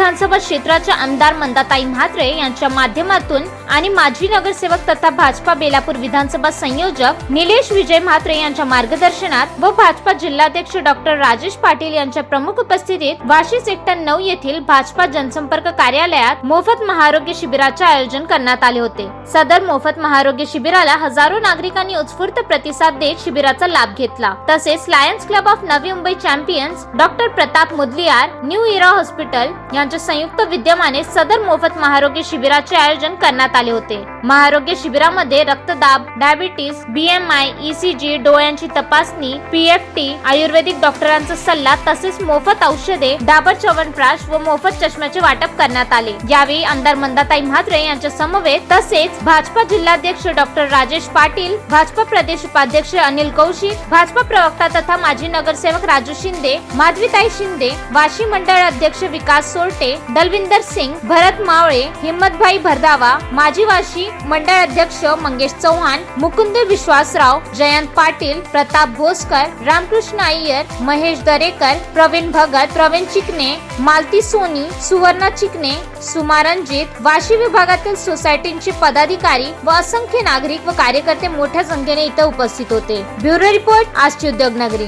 विधानसभा क्षेत्राच्या आमदार मंदाताई म्हात्रे यांच्या माध्यमातून आणि माजी नगरसेवक तथा भाजपा बेलापूर विधानसभा संयोजक निलेश विजय म्हात्रे यांच्या मार्गदर्शनात व भाजपा जिल्हाध्यक्ष डॉक्टर राजेश पाटील यांच्या प्रमुख उपस्थितीत वाशी सेक्टर नऊ येथील भाजपा जनसंपर्क कार्यालयात मोफत महारोग्य शिबिराचे आयोजन करण्यात आले होते. सदर मोफत महारोग्य शिबिराला हजारो नागरिकांनी उत्स्फूर्त प्रतिसाद देत शिबिराचा लाभ घेतला. तसेच lions club of Navi Mumbai champions doctor Pratap Mudaliar new era hospital यांच्या संयुक्त विद्यमाने सदर मोफत महारोग्य शिबिराचे आयोजन करण्यात आले होते. महारोग्य शिबिरामध्ये रक्तदाब डायबिटीस बीएमआय ईसीजी डोळ्यांची तपासणी पीएफटी आयुर्वेदिक डॉक्टरांचा सल्ला तसेच मोफत औषधे डाबर च्यवनप्राश व मोफत चष्म्याचे वाटप करण्यात आले. यावेळी आमदार मंदाताई म्हात्रे यांच्या समवेत तसेच भाजपा जिल्हाध्यक्ष डॉक्टर राजेश पाटील भाजपा प्रदेश उपाध्यक्ष अनिल कौशिक भाजपा प्रवक्ता तथा माजी नगरसेवक राजू शिंदे माधवीताई शिंदे वाशी मंडळ अध्यक्ष विकास सोरटे दलविंदर सिंग भरत मावळे हिम्मतभाई भरदावा माजी वाशी मंडळ अध्यक्ष मंगेश चव्हाण मुकुंद विश्वासराव जयंत पाटील प्रताप भोसकर रामकृष्ण अय्यर महेश दरेकर प्रवीण भगत प्रवीण चिकणे मालती सोनी सुवर्णा चिकणे सुमा रणजित वाशी विभागातील सोसायटींचे पदाधिकारी व असंख्य नागरिक व कार्यकर्ते मोठ्या संख्येने इथं उपस्थित होते. ब्युरो रिपोर्ट आजची उद्योग नगरी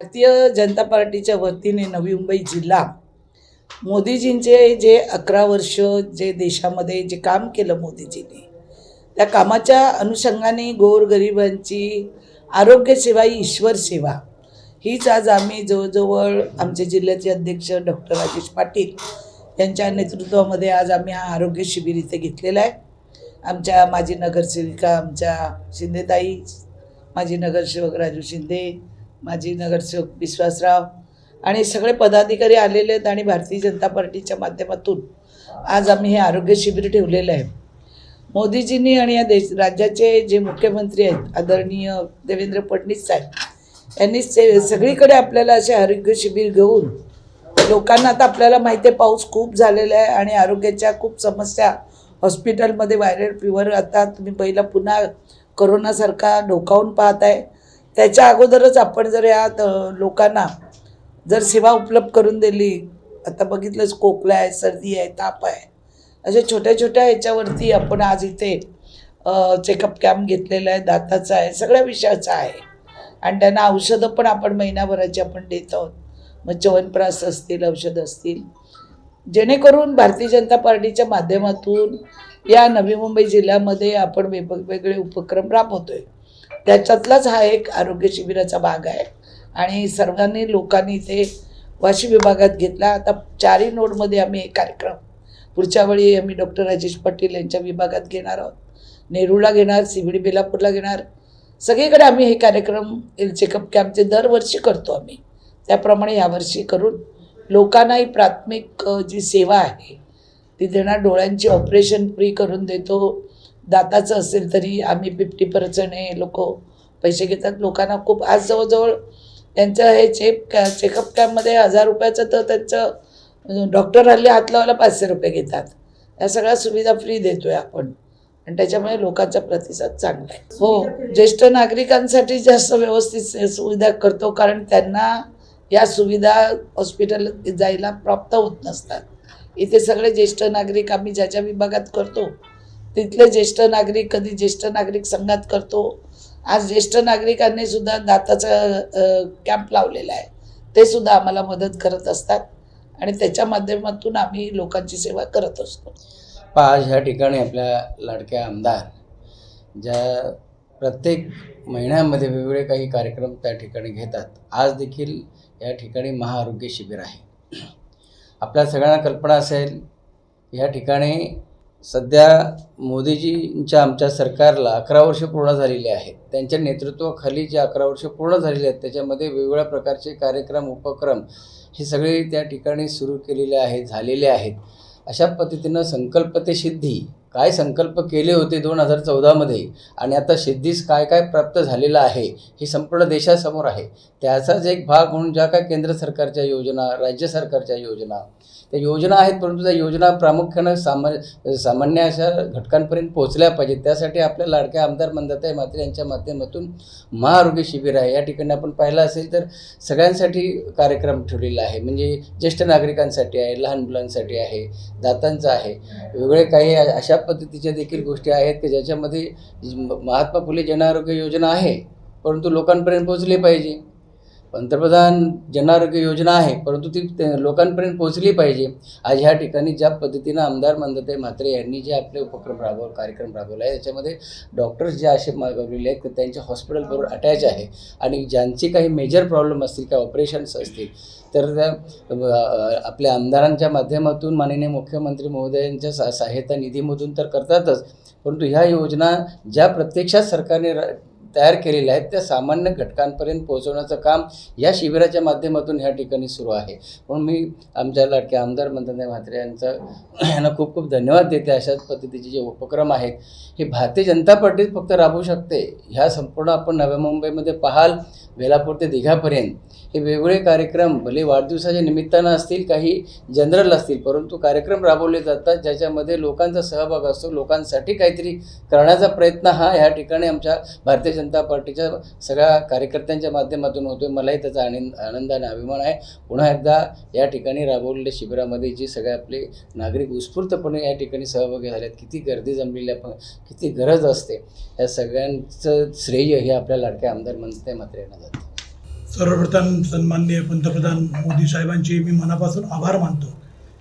भारतीय जनता पार्टीच्या वतीने नवी मुंबई जिल्हा मोदीजींचे जे अकरा वर्ष जे देशामध्ये जे काम केलं मोदीजींनी त्या कामाच्या अनुषंगाने गोरगरिबांची आरोग्यसेवा ही ईश्वर सेवा हीच आज आम्ही जवळजवळ आमचे जिल्ह्याचे अध्यक्ष डॉक्टर राजेश पाटील यांच्या नेतृत्वामध्ये आज आम्ही हा आरोग्य शिबिर इथे घेतलेला आहे. आमच्या माजी नगरसेविका आमच्या शिंदेताई माजी नगरसेवक राजू शिंदे माजी नगरसेवक विश्वासराव आणि सगळे पदाधिकारी आलेले आहेत आणि भारतीय जनता पार्टीच्या माध्यमातून आज आम्ही हे आरोग्य शिबिर ठेवलेलं आहे. मोदीजींनी आणि या देश राज्याचे जे मुख्यमंत्री आहेत आदरणीय देवेंद्र फडणवीस साहेब यांनी से सगळीकडे आपल्याला असे आरोग्य शिबिर घेऊन लोकांना आता आपल्याला माहिती आहे पाऊस खूप झालेला आहे आणि आरोग्याच्या खूप समस्या हॉस्पिटलमध्ये व्हायरल फिवर आता तुम्ही पहिला पुन्हा करोनासारखा डोकावून पाहत आहे त्याच्या अगोदरच आपण जर या लोकांना जर सेवा उपलब्ध करून दिली आता बघितलंच खोकला आहे सर्दी आहे ताप आहे अशा छोट्या छोट्या ह्याच्यावरती आपण आज इथे चेकअप कॅम्प घेतलेला आहे दाताचा आहे सगळ्या विषयाचा आहे. आणि त्यांना औषधं पण आपण महिनाभराची आपण देत आहोत. मग चवनप्रास असतील औषधं असतील. जेणेकरून भारतीय जनता पार्टीच्या माध्यमातून या नवी मुंबई जिल्ह्यामध्ये आपण वेगवेगळे उपक्रम राबवतो आहे त्याच्यातलाच हा एक आरोग्य शिबिराचा भाग आहे. आणि सर्वांनी लोकांनी ते वाशी विभागात घेतला. आता चारही नोडमध्ये आम्ही एक कार्यक्रम. पुढच्या वेळी आम्ही डॉक्टर राजेश पाटील यांच्या विभागात घेणार आहोत. नेरूळला घेणार सिविडी बेलापूरला घेणार. सगळीकडे आम्ही हे कार्यक्रम चेकअप कॅम्पचे दरवर्षी करतो आम्ही त्याप्रमाणे यावर्षी करून लोकांना ही प्राथमिक जी सेवा आहे ती देणार. डोळ्यांची ऑपरेशन फ्री करून देतो. दाताचं असेल तरी आम्ही फिफ्टी पर्सेंट हे लोक पैसे घेतात. लोकांना खूप आज जवळजवळ त्यांचं हे चेक चेकअप कॅम्पमध्ये हजार रुपयाचं तर त्यांचं डॉक्टर हल्ली हात लावायला पाचशे रुपये घेतात. या सगळ्या सुविधा फ्री देतोय आपण. आणि त्याच्यामुळे लोकांचा प्रतिसाद चांगला आहे. हो ज्येष्ठ नागरिकांसाठी जास्त व्यवस्थित सुविधा करतो कारण त्यांना या सुविधा हॉस्पिटल जायला प्राप्त होत नसतात. इथे सगळे ज्येष्ठ नागरिक आम्ही ज्याच्या विभागात करतो तिथले ज्येष्ठ नागरिक कधी ज्येष्ठ नागरिक संघात करतो आज ज्येष्ठ नागरिकांनी सुद्धा दाताचा कॅम्प लावलेला आहे. ते सुद्धा आम्हाला मदत करत असतात आणि त्याच्या माध्यमातून आम्ही लोकांची सेवा करत असतो. पहा आज ह्या ठिकाणी आपल्या लाडक्या आमदार ज्या प्रत्येक महिन्यामध्ये वेगवेगळे काही कार्यक्रम त्या ठिकाणी घेतात आज देखील या ठिकाणी महाआरोग्य शिबिर आहे. आपल्या सगळ्यांना कल्पना असेल या ठिकाणी सध्या मोदीजींच्या आमच्या सरकारला अकरा वर्ष पूर्ण झालेली आहेत. त्यांच्या नेतृत्वाखाली जे अकरा वर्ष पूर्ण झालेली आहेत त्याच्यामध्ये वेगवेगळ्या प्रकारचे कार्यक्रम उपक्रम हे सगळे त्या ठिकाणी सुरू केलेले आहेत झालेले आहेत. अशा पद्धतीनं संकल्प ते सिद्धी काय संकल्प केले होते दोन हजार चौदामध्ये आणि आता सिद्धीस काय काय प्राप्त झालेलं आहे? हे संपूर्ण देशासमोर आहे. त्याचाच एक भाग म्हणून ज्या काय केंद्र सरकारच्या योजना राज्य सरकारच्या योजना त्या योजना आहेत परंतु त्या योजना प्रामुख्यानं सामान्य सामान्य अशा घटकांपर्यंत पोहोचल्या पाहिजेत. त्यासाठी आपल्या लाडक्या आमदार मंदाताई मात्रे यांच्या माध्यमातून महाआरोग्य शिबिर आहे. या ठिकाणी आपण पाहिलं असेल तर सगळ्यांसाठी कार्यक्रम ठेवलेला आहे. म्हणजे ज्येष्ठ नागरिकांसाठी आहे लहान मुलांसाठी आहे दातांचं आहे. वेगळे काही अशा पद्धतीच्या देखील गोष्टी आहेत की ज्याच्यामध्ये महात्मा फुले जनआरोग्य योजना आहे परंतु लोकांपर्यंत पोहोचली पाहिजे. पंतप्रधान जनआरोग्य योजना आहे परंतु ती लोकांपर्यंत पोहोचली पाहिजे. आज ह्या ठिकाणी ज्या पद्धतीनं आमदार मंदते म्हात्रे यांनी जे आपले उपक्रम राबव कार्यक्रम राबवला आहे त्याच्यामध्ये डॉक्टर्स जे असे मागवलेले आहेत त्यांच्या हॉस्पिटलबरोबर अटॅच आहे. आणि ज्यांचे काही मेजर प्रॉब्लेम असतील किंवा ऑपरेशन्स असतील तर त्या आपल्या आमदारांच्या माध्यमातून माननीय मुख्यमंत्री महोदयांच्या सा सहायता निधीमधून तर करतातच परंतु ह्या योजना ज्या प्रत्यक्षात सरकारने र तयार केलेल्या आहेत त्या सामान्य घटकांपर्यंत पोहोचवण्याचं काम या शिबिराच्या माध्यमातून ह्या ठिकाणी सुरू आहे. म्हणून मी आमच्या लाडक्या आमदार मंत्रनाथ म्हात्रे यांचा यांना खूप खूप धन्यवाद देते. अशाच पद्धतीचे जे उपक्रम आहेत हे भारतीय जनता पार्टीच फक्त राबवू शकते. ह्या संपूर्ण आपण नव्या मुंबईमध्ये पाहाल वेलापूर ते दिघापर्यंत. हे वेगवेगळे कार्यक्रम भले वाढदिवसाच्या निमित्तानं असतील काही जनरल असतील परंतु कार्यक्रम राबवले जातात ज्याच्यामध्ये लोकांचा सहभाग असतो लोकांसाठी काहीतरी करण्याचा प्रयत्न हा ह्या ठिकाणी आमच्या भारतीय जनता पार्टीच्या सगळ्या कार्यकर्त्यांच्या माध्यमातून होतो मलाही त्याचा आनंद आनंद आणि अभिमान आहे. पुन्हा एकदा या ठिकाणी राबवलेल्या शिबिरामध्ये जे सगळे आपले नागरिक उत्स्फूर्तपणे या ठिकाणी सहभागी झाले आहेत किती गर्दी जमलेली आहे पण किती गरज असते या सगळ्यांचं श्रेय हे आपल्या लाडक्या आमदार म्हणते मात्र येणार सर्वप्रथम सन्माननीय पंतप्रधान मोदी साहेबांचे मी मनापासून आभार मानतो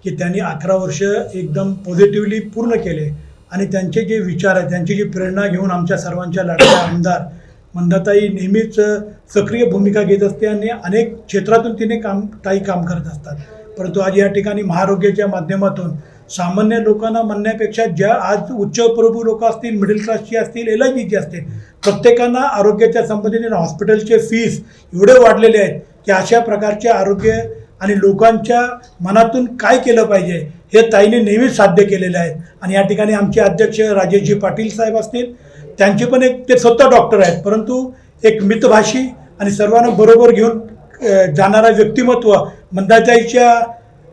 की त्यांनी अकरा वर्ष एकदम पॉझिटिव्हली पूर्ण केले आणि त्यांचे जे विचार आहेत त्यांची जी प्रेरणा घेऊन आमच्या सर्वांच्या लाडक्या आमदार मंदाताई नेहमीच सक्रिय भूमिका घेत असते आणि अनेक क्षेत्रातून तिने काम ताई काम करत असतात. परंतु आज या ठिकाणी महारोग्याच्या माध्यमातून सामान्य लोकांना म्हणण्यापेक्षा ज्या आज उच्चप्रभू लोक असतील मिडल क्लासची असतील एल आय बीची असतील प्रत्येकांना आरोग्याच्या संबंधीने हॉस्पिटलचे फीस एवढे वाढलेले आहेत की अशा प्रकारचे आरोग्य आणि लोकांच्या मनातून काय केलं पाहिजे हे ताईने नेहमीच साध्य केलेले आहेत. आणि या ठिकाणी आमचे अध्यक्ष राजेशजी पाटील साहेब असतील त्यांचे पण एक ते स्वतः डॉक्टर आहेत. परंतु एक मितभाषी आणि सर्वांना बरोबर घेऊन जाणारा व्यक्तिमत्व मंदाताईच्या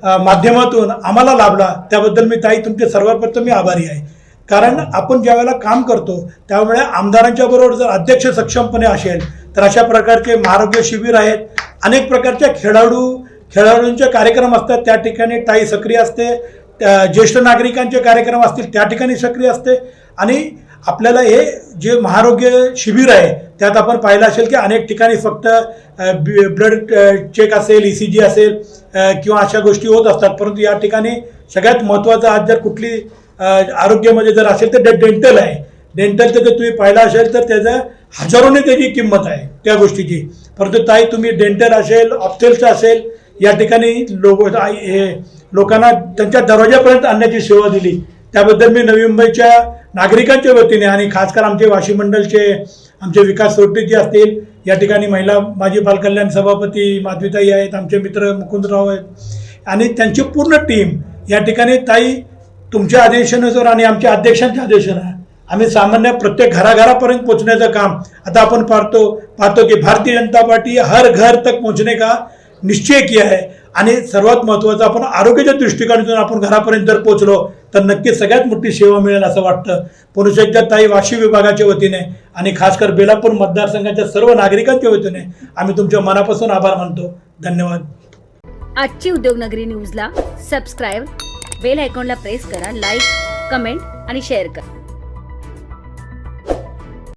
माध्यमातून आम्हाला लाभला. त्याबद्दल मी ताई तुमचे सर्वप्रथम मी आभारी आहे. कारण आपण ज्यावेळेला काम करतो त्यामुळे आमदारांच्या बरोबर जर अध्यक्ष सक्षमपणे असेल तर अशा प्रकारचे महारोग्य शिबिर आहेत. अनेक प्रकारच्या खेळाडू खेळाडूंचे कार्यक्रम असतात त्या ठिकाणी ताई सक्रिय असते. त्या ज्येष्ठ नागरिकांचे कार्यक्रम असतील त्या ठिकाणी सक्रिय असते. आणि आपल्याला हे जे महारोग्य शिबिर आहे त्यात आपण पाहिलं असेल की अनेक ठिकाणी फक्त ब्लड चेक असेल ई सी जी असेल किंवा अशा गोष्टी होत असतात. परंतु या ठिकाणी सगळ्यात महत्त्वाचं आज जर कुठली आरोग्यामध्ये जर असेल तर डेंटल आहे. डेंटलचं जर तुम्ही पाहिलं असेल तर त्याचं हजारोने त्याची किंमत आहे त्या गोष्टीची. परंतु ताई तुम्ही डेंटल असेल ऑप्थेलचं असेल या ठिकाणी लोक हे लोकांना त्यांच्या दरवाजापर्यंत आणण्याची सेवा दिली. त्याबद्दल मी नवी मुंबईच्या नागरिकांच्या वतीने आणि खासकर आमचे वाशी मंडलचे आमचे विकास सोडते असतील या ठिकाणी महिला माजी बालकल्याण सभापती माधवीताई आहेत आमचे मित्र मुकुंदराव आहेत. आणि त्यांची पूर्ण टीम या ठिकाणी ताई तुमच्या आदेशानुसार आणि आमच्या अध्यक्षांच्या आदेशानं आम्ही सामान्य प्रत्येक घराघरापर्यंत पोहोचण्याचं काम आता आपण पाहतो पाहतो की भारतीय जनता पार्टी हर घर तक पोहोचणे का निश्चय किया आहे. आणि सर्वात महत्त्वाचं आपण आरोग्याच्या दृष्टिकोनातून आपण घरापर्यंत जर पोहोचलो तर नक्की सगळ्यात मोठी सेवा मिळेल असं वाटतं. पुरुष ताई वाशी विभागाच्या वतीने आणि खासकर बेलापूर मतदारसंघाच्या सर्व नागरिकांच्या वतीने आम्ही तुमच्या मनापासून आभार मानतो. धन्यवाद. आजची उद्योगनगरी न्यूजला सबस्क्राईब बेल आयकॉनला प्रेस करा लाईक कमेंट आणि शेअर करा.